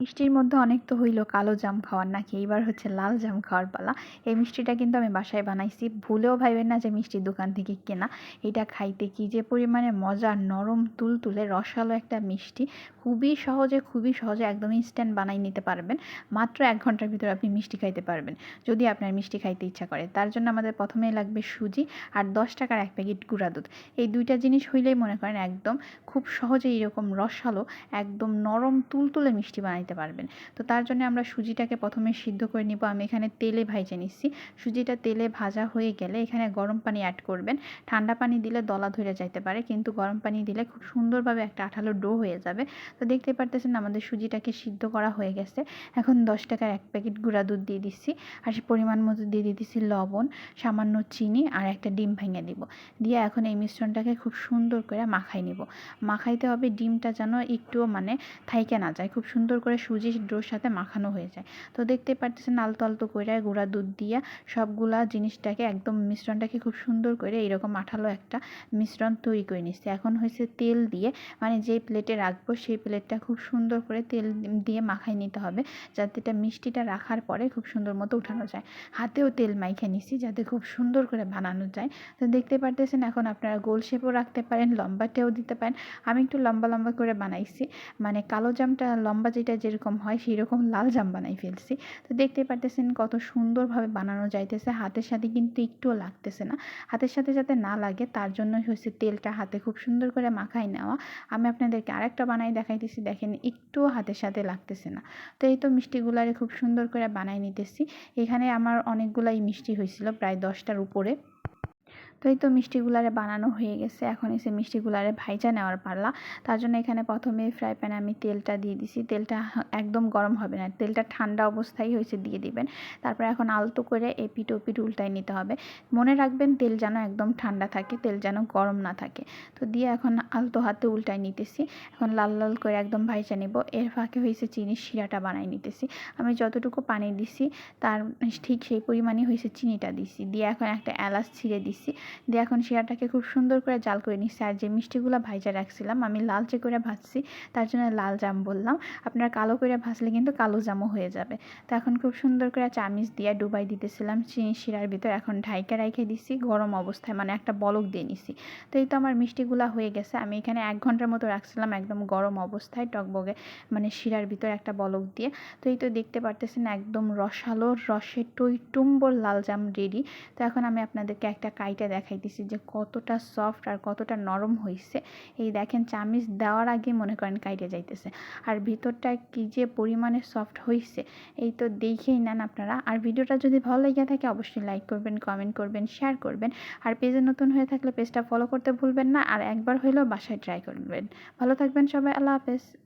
মিষ্টির মধ্যে অনেক তো হইল কালো জাম খাওয়ার নাকি, এইবার হচ্ছে লাল জাম খাওয়ার পালা। এই মিষ্টিটা কিন্তু আমি বাসায় বানাইছি। ভুলেও ভাইবেন না যে মিষ্টির দোকান থেকে কেনা। এটা খাইতে কি যে পরিমাণে মজা, নরম, তুলতুলে, রসালো একটা মিষ্টি। খুবই সহজে খুবই সহজে একদম ইনস্ট্যান্ট বানাই নিতে পারবেন। মাত্র এক ঘণ্টার ভিতরে আপনি মিষ্টি খাইতে পারবেন, যদি আপনার মিষ্টি খাইতে ইচ্ছা করে। তার জন্য আমাদের প্রথমেই লাগবে সুজি আর দশ টাকার এক প্যাকেট গুঁড়া দুধ। এই দুইটা জিনিস হইলেই মনে করেন একদম খুব সহজে এরকম রসালো, একদম নরম, তুলতুলে মিষ্টি বানাইতে পারবেন। তো তার জন্য আমরা সুজিটাকে প্রথমে সিদ্ধ করে নিব। আমি এখানে তেলে ভাইজে নিচ্ছি। সুজিটা তেলে ভাজা হয়ে গেলে এখানে গরম পানি অ্যাড করবেন। ঠান্ডা পানি দিলে দলা ধরে যাইতে পারে, কিন্তু গরম পানি দিলে খুব সুন্দরভাবে একটা আঠালো ডো হয়ে যাবে। তো দেখতে পারতেছেন আমাদের সুজিটাকে সিদ্ধ করা হয়ে গেছে। এখন দশ টাকার এক প্যাকেট গুঁড়া দুধ দিয়ে দিচ্ছি। আর সে পরিমাণ মতো দিয়ে দিতেছি লবণ, সামান্য চিনি আর একটা ডিম ভেঙে দিব। দিয়ে এখন এই মিশ্রণটাকে খুব সুন্দর করে মাখাই নিব। মাখাইতে হবে ডিমটা যেন একটুও মানে থাইকে না যায়। খুব সুন্দর করে সুজি ডোর সাথে মাখানো হয়ে যায়। তো দেখতে পারতেছেন আলতো আলতো করে গুঁড়া দুধ দিয়া সবগুলা জিনিসটাকে একদম মিশ্রণটাকে খুব সুন্দর করে এরকম আঠালো একটা মিশ্রণ তৈরি করে নিচ্ছি। এখন হয়েছে তেল দিয়ে মানে যে প্লেটে রাখব সেই প্লেটটা খুব সুন্দর করে তেল দিয়ে মাখাই নিতে হবে যাতে এটা মিষ্টিটা রাখার পরে খুব সুন্দর মতো উঠানো যায়। হাতেও তেল মাইখে নিচ্ছি যাতে খুব সুন্দর করে বানানো যায়। তো দেখতে পারতেছেন এখন আপনারা গোল শেপও রাখতে পারেন লম্বাটেও দিতে পারেন। আমি একটু লম্বা লম্বা করে বানাইছি। মানে কালো জামটা লম্বা যেটা যেরকম হয় সেই রকম লাল জাম বানাই ফেলছি। তো দেখতে পারতেছেন কত সুন্দরভাবে বানানো যাইতেছে, হাতের সাথে কিন্তু একটুও লাগতেছে না। হাতের সাথে যাতে না লাগে তার জন্যই হচ্ছে তেলটা হাতে খুব সুন্দর করে মাখাই নেওয়া। আমি আপনাদেরকে আরেকটা বানাই দেখাইতেছি, দেখেন একটুও হাতের সাথে লাগতেছে না। তো এই তো মিষ্টিগুলারে খুব সুন্দর করে বানাই নিতেছি। এখানে আমার অনেকগুলাই মিষ্টি হয়েছিল প্রায় দশটার উপরে। তো তো মিষ্টিগুলারে বানানো হয়ে গেছে। এখন এসে মিষ্টিগুলারে ভাইজা নেওয়ার পারলা তার জন্য এখানে প্রথমে ফ্রাই প্যানে আমি তেলটা দিয়ে দিছি। তেলটা একদম গরম হবে না। তেলটা ঠান্ডা অবস্থায় হয়েছে দিয়ে দিবেন। তারপর এখন আলতো করে এপিট ওপিট উল্টাই নিতে হবে। মনে রাখবেন তেল যেন একদম ঠান্ডা থাকে, তেল যেন গরম না থাকে। তো দিয়ে এখন আলতো হাতে উল্টাই নিতেছি। এখন লাল লাল করে একদম ভাইজা নিব। এর ফাঁকে হয়েছে চিনির শিরাটা বানাই নিতেছি। আমি যতটুকু পানি দিছি, তার ঠিক সেই পরিমাণই হয়েছে চিনিটা দিছি। দিয়ে এখন একটা এলাচ ছিঁড়ে দিছি। দিয়ে এখন শিরাটাকে খুব সুন্দর করে জাল করে নিচ্ছি। আর যে মিষ্টিগুলো ভাইজা রাখছিলাম, আমি লালচে করে ভাজছি, তার জন্য লাল জাম বললাম। আপনারা কালো করে ভাজলে কিন্তু কালো জামও হয়ে যাবে। তো এখন খুব সুন্দর করে চামিচ দিয়ে ডুবাই দিতেছিলাম শিরার ভিতর। এখন ঢাইকা রাইখে দিচ্ছি গরম অবস্থায় মানে একটা বলক দিয়ে নিছি। তো এই তো আমার মিষ্টিগুলো হয়ে গেছে। আমি এখানে এক ঘণ্টার মতো রাখছিলাম একদম গরম অবস্থায়, টকবগে মানে শিরার ভিতর একটা বলক দিয়ে। তো এই তো দেখতে পারতেছেন, একদম রসালো রসে টই টুম্বর লাল জাম রেডি। তো এখন আমি আপনাদেরকে একটা কাইটা দেখাইতেছি যে কতটা সফট আর কতটা নরম হয়েছে এই দেখেন, চামিচ দেওয়ার আগে মনে করেন কাইটে যাইতেছে। আর ভিতরটা কি যে পরিমাণে সফট হয়েছে এই তো দেখেই নেন আপনারা। আর ভিডিওটা যদি ভালো লেগে থাকে, অবশ্যই লাইক করবেন কমেন্ট করবেন শেয়ার করবেন। আর পেজে নতুন হয়ে থাকলে পেজটা ফলো করতে ভুলবেন না। আর একবার হইলেও বাসায় ট্রাই করবেন। ভালো থাকবেন সবাই, আল্লাহ হাফেজ।